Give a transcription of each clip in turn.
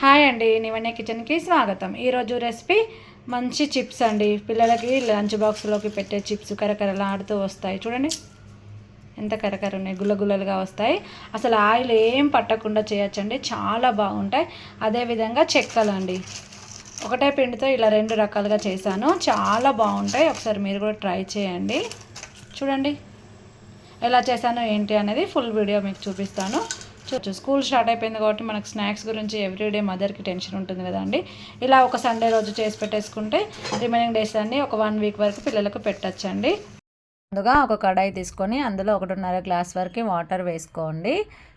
Hi అండి నివన్య కిచెన్కి స్వాగతం. ఈరోజు రెసిపీ మంచి చిప్స్ అండి. పిల్లలకి లంచ్ బాక్స్లోకి పెట్టే చిప్స్ కరకరలాడుతూ వస్తాయి. చూడండి. ఎంత కరకర ఉన్నాయి గుల్ల గుల్లలుగా వస్తాయి. అసలు ఆయిల్ ఏం పట్టకుండా చేయొచ్చండి. చాలా బాగుంటాయి. అదేవిధంగా చెక్కలు అండి ఒకటే పిండితో ఇలా రెండు రకాలుగా చేశాను. చాలా బాగుంటాయి. ఒకసారి మీరు కూడా ట్రై చేయండి. చూడండి. ఎలా చేశాను ఏంటి అనేది ఫుల్ వీడియో మీకు చూపిస్తాను. చూడొచ్చు స్కూల్ స్టార్ట్ అయిపోయింది కాబట్టి మనకు స్నాక్స్ గురించి ఎవ్రీడే మదర్కి టెన్షన్ ఉంటుంది కదండి. ఇలా ఒక సండే రోజు చేసి పెట్టేసుకుంటే రిమైనింగ్ డేస్ అన్నీ ఒక వన్ వీక్ వరకు పిల్లలకు పెట్టచ్చండి. ముందుగా ఒక కడాయి తీసుకొని అందులో ఒకటిన్నర గ్లాస్ వరకు వాటర్ వేసుకోండి.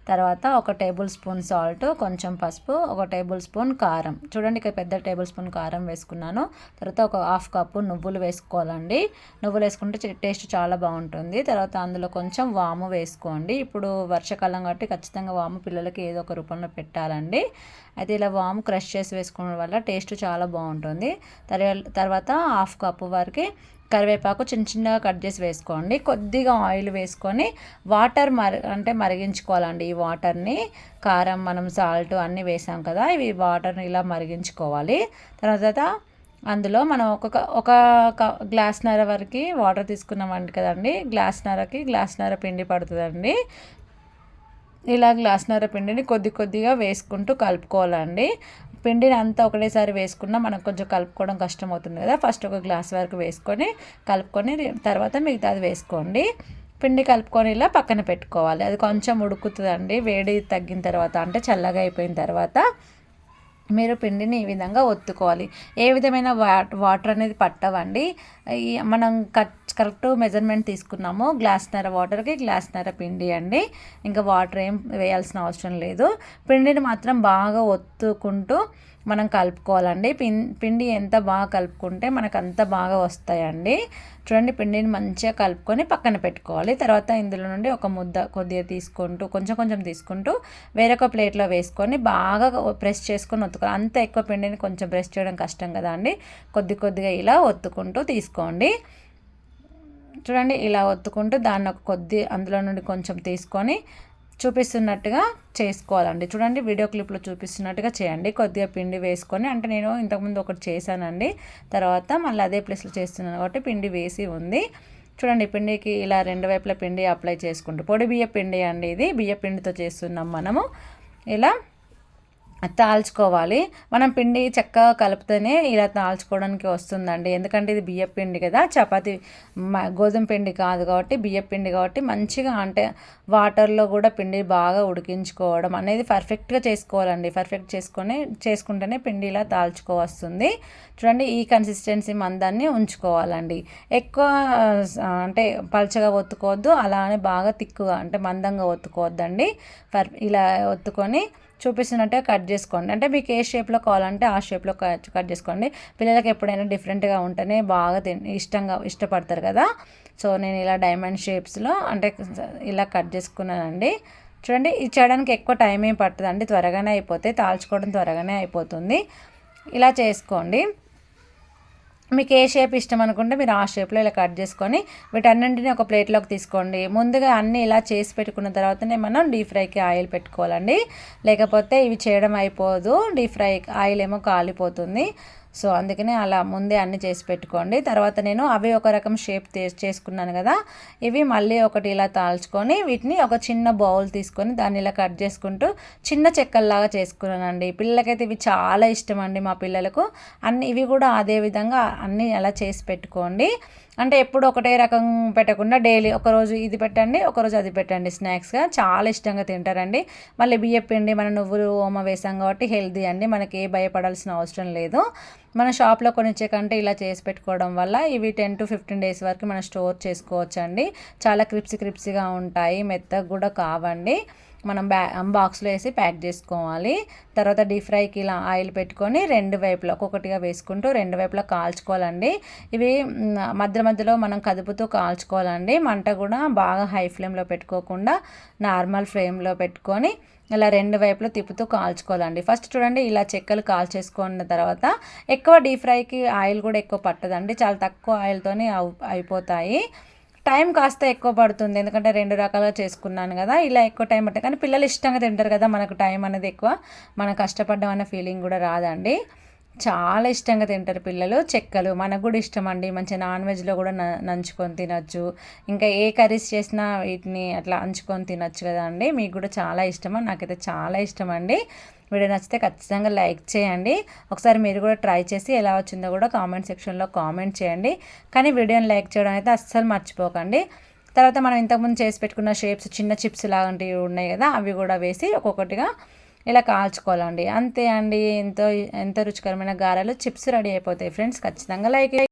తర్వాత ఒక టేబుల్ స్పూన్ సాల్ట్ కొంచెం పసుపు ఒక టేబుల్ స్పూన్ కారం. చూడండి ఇక్కడ పెద్ద టేబుల్ స్పూన్ కారం వేసుకున్నాను. తర్వాత ఒక హాఫ్ కప్పు నువ్వులు వేసుకోవాలండి. నువ్వులు వేసుకుంటే టేస్ట్ చాలా బాగుంటుంది. తర్వాత అందులో కొంచెం వాము వేసుకోండి. ఇప్పుడు వర్షాకాలం కాబట్టి ఖచ్చితంగా వాము పిల్లలకి ఏదో ఒక రూపంలో పెట్టాలండి. అయితే ఇలా వాము క్రష్ చేసి వేసుకోవడం వల్ల టేస్ట్ చాలా బాగుంటుంది. తర్వాత హాఫ్ కప్పు వరకు కరివేపాకు చిన్న చిన్నగా కట్ చేసి వేసుకోండి. కొద్దిగా ఆయిల్ వేసుకొని వాటర్ మరి అంటే మరిగించుకోవాలండి ఈ వాటర్ని. కారం మనం సాల్ట్ అన్నీ వేసాం కదా ఇవి వాటర్ని ఇలా మరిగించుకోవాలి. తర్వాత అందులో మనం ఒక ఒక గ్లాస్నర వరకు వాటర్ తీసుకున్నామండి కదండి. గ్లాస్నరకి గ్లాస్నర పిండి పడుతుందండి. ఇలా గ్లాస్నర పిండిని కొద్ది కొద్దిగా వేసుకుంటూ కలుపుకోవాలండి. పిండిని అంతా ఒకటేసారి వేసుకున్నా మనకు కొంచెం కలుపుకోవడం కష్టం అవుతుంది కదా. ఫస్ట్ ఒక గ్లాస్ వరకు వేసుకొని కలుపుకొని తర్వాత మిగతాది వేసుకోండి. పిండి కలుపుకొని ఇలా పక్కన పెట్టుకోవాలి. అది కొంచెం ఉడుకుతుందండి. వేడి తగ్గిన తర్వాత అంటే చల్లగా అయిపోయిన తర్వాత మీరు పిండిని ఈ విధంగా ఒత్తుకోవాలి. ఏ విధమైన వాటర్ అనేది పట్టవండి. మనం కట్ కరెక్ట్ మెజర్మెంట్ తీసుకున్నాము. గ్లాస్నర వాటర్కి గ్లాస్నర పిండి అండి. ఇంకా వాటర్ ఏం వేయాల్సిన అవసరం లేదు. పిండిని మాత్రం బాగా ఒత్తుకుంటూ మనం కలుపుకోవాలండి. పిం పిండి ఎంత బాగా కలుపుకుంటే మనకు అంత బాగా వస్తాయండి. చూడండి పిండిని మంచిగా కలుపుకొని పక్కన పెట్టుకోవాలి. తర్వాత ఇందులో నుండి ఒక ముద్ద కొద్దిగా తీసుకుంటూ కొంచెం కొంచెం తీసుకుంటూ వేరొక ప్లేట్లో వేసుకొని బాగా ప్రెస్ చేసుకొని ఒత్తుకోవాలి. అంత ఎక్కువ పిండిని కొంచెం ప్రెస్ చేయడం కష్టం కదా అండి. కొద్ది కొద్దిగా ఇలా ఒత్తుకుంటూ తీసుకోండి. చూడండి ఇలా ఒత్తుకుంటూ దాన్ని ఒక కొద్ది అందులో నుండి కొంచెం తీసుకొని చూపిస్తున్నట్టుగా చేసుకోవాలండి. చూడండి వీడియో క్లిప్లో చూపిస్తున్నట్టుగా చేయండి. కొద్దిగా పిండి వేసుకొని అంటే నేను ఇంతకుముందు ఒకటి చేశానండి. తర్వాత మళ్ళీ అదే ప్లేస్లో చేస్తున్నాను కాబట్టి పిండి వేసి ఉంది. చూడండి పిండికి ఇలా రెండు వైపుల పిండి అప్లై చేసుకుంటూ పొడి బియ్య పిండి అండి ఇది. బియ్య పిండితో చేస్తున్నాం మనము. ఇలా తాల్చుకోవాలి. మనం పిండి చక్కగా కలిపితేనే ఇలా తాల్చుకోవడానికి వస్తుందండి. ఎందుకంటే ఇది బియ్య పిండి కదా. చపాతి గోధుమ పిండి కాదు కాబట్టి బియ్య పిండి కాబట్టి మంచిగా అంటే వాటర్లో కూడా పిండి బాగా ఉడికించుకోవడం అనేది పర్ఫెక్ట్గా చేసుకోవాలండి. పర్ఫెక్ట్ చేసుకొని చేసుకుంటేనే పిండి ఇలా తాల్చుకోవస్తుంది చూడండి ఈ కన్సిస్టెన్సీ మందాన్ని ఉంచుకోవాలండి. ఎక్కువ అంటే పల్చగా ఒత్తుకోవద్దు. అలానే బాగా తిక్కుగా అంటే మందంగా ఒత్తుకోవద్దండి. ఇలా ఒత్తుకొని చూపిస్తున్నట్టుగా కట్ చేసుకోండి. అంటే మీకు ఏ షేప్లో కావాలంటే ఆ షేప్లో కట్ చేసుకోండి. పిల్లలకి ఎప్పుడైనా డిఫరెంట్గా ఉంటేనే బాగా ఇష్టంగా ఇష్టపడతారు కదా. సో నేను ఇలా డైమండ్ షేప్స్లో అంటే ఇలా కట్ చేసుకున్నానండి. చూడండి ఇది చేయడానికి ఎక్కువ టైం ఏం పడుతుందండి త్వరగానే అయిపోతే తాల్చుకోవడం త్వరగానే అయిపోతుంది. ఇలా చేసుకోండి. మీకు ఏ షేప్ ఇష్టం అనుకుంటే మీరు ఆ షేప్లో ఇలా కట్ చేసుకొని వీటన్నింటినీ ఒక ప్లేట్లోకి తీసుకోండి. ముందుగా అన్నీ ఇలా చేసి పెట్టుకున్న తర్వాతనే మనం డీప్ ఫ్రైకి ఆయిల్ పెట్టుకోవాలండి. లేకపోతే ఇవి చేయడం అయిపోదు. డీప్ ఫ్రై ఆయిల్ ఏమో కాలిపోతుంది. సో అందుకనే అలా ముందే అన్నీ చేసి పెట్టుకోండి. తర్వాత నేను అవి ఒక రకం షేప్ చేసుకున్నాను కదా ఇవి మళ్ళీ ఒకటి ఇలా తాల్చుకొని వీటిని ఒక చిన్న బౌల్ తీసుకొని దాన్ని ఇలా కట్ చేసుకుంటూ చిన్న చెక్కల్లాగా చేసుకున్నానండి. పిల్లలకైతే ఇవి చాలా ఇష్టం అండి మా పిల్లలకు. అన్ని ఇవి కూడా అదే విధంగా అన్నీ అలా చేసి పెట్టుకోండి. అంటే ఎప్పుడు ఒకటే రకం పెట్టకుండా డైలీ ఒకరోజు ఇది పెట్టండి ఒకరోజు అది పెట్టండి స్నాక్స్గా. చాలా ఇష్టంగా తింటారండి. మళ్ళీ బియ్యం పిండి మన నువ్వులు ఓమ వేసాం కాబట్టి హెల్దీ అండి. మనకి ఏ భయపడాల్సిన అవసరం లేదు. మన షాప్లో కొనిచ్చే కంటే ఇలా చేసి పెట్టుకోవడం వల్ల ఇవి టెన్ టు ఫిఫ్టీన్ డేస్ వరకు మనం స్టోర్ చేసుకోవచ్చు అండి చాలా క్రిప్సీ క్రిప్సీగా ఉంటాయి మెత్తగా కూడా కావండి. మనం బ్యా బాక్స్లో వేసి ప్యాక్ చేసుకోవాలి. తర్వాత డీప్ ఫ్రైకి ఇలా ఆయిల్ పెట్టుకొని రెండు వైపులా ఒక్కొక్కటిగా వేసుకుంటూ రెండు వైపులా కాల్చుకోవాలండి. ఇవి మధ్య మధ్యలో మనం కదుపుతూ కాల్చుకోవాలండి. మంట కూడా బాగా హై ఫ్లేమ్లో పెట్టుకోకుండా నార్మల్ ఫ్లేమ్లో పెట్టుకొని ఇలా రెండు వైపులు తిప్పుతూ కాల్చుకోవాలండి. ఫస్ట్ చూడండి ఇలా చెక్కలు కాల్చేసుకున్న తర్వాత ఎక్కువ డీప్ ఫ్రైకి ఆయిల్ కూడా ఎక్కువ పట్టదండి. చాలా తక్కువ ఆయిల్తోనే అయిపోతాయి. టైం కాస్త ఎక్కువ పడుతుంది. ఎందుకంటే రెండు రకాలుగా చేసుకున్నాను కదా. ఇలా ఎక్కువ టైం పట్టే కానీ పిల్లలు ఇష్టంగా తింటారు కదా. మనకు టైం అనేది ఎక్కువ మనం కష్టపడ్డం అన్న ఫీలింగ్ కూడా రాదండి. చాలా ఇష్టంగా తింటారు పిల్లలు. చెక్కలు మనకు కూడా ఇష్టం అండి మంచి నాన్ వెజ్లో కూడా నంచుకొని తినచ్చు. ఇంకా ఏ కర్రీస్ చేసినా వీటిని అట్లా అంచుకొని తినచ్చు కదా అండి. మీకు కూడా చాలా ఇష్టమా? నాకైతే చాలా ఇష్టం అండి వీడియో నచ్చితే ఖచ్చితంగా లైక్ చేయండి. ఒకసారి మీరు కూడా ట్రై చేసి ఎలా వచ్చిందో కూడా కామెంట్ సెక్షన్లో కామెంట్ చేయండి. కానీ వీడియోని లైక్ చేయడం అయితే అస్సలు మర్చిపోకండి. తర్వాత మనం ఇంతకుముందు చేసి పెట్టుకున్న షేప్స్ చిన్న చిప్స్ లాంటివి ఉన్నాయి కదా అవి కూడా వేసి ఒక్కొక్కటిగా ఇలా కాల్చుకోవాలండి. అంతే అండి. ఎంతో ఎంతో రుచికరమైన గారెలు చిప్స్ రెడీ అయిపోతాయి ఫ్రెండ్స్. ఖచ్చితంగా లైక్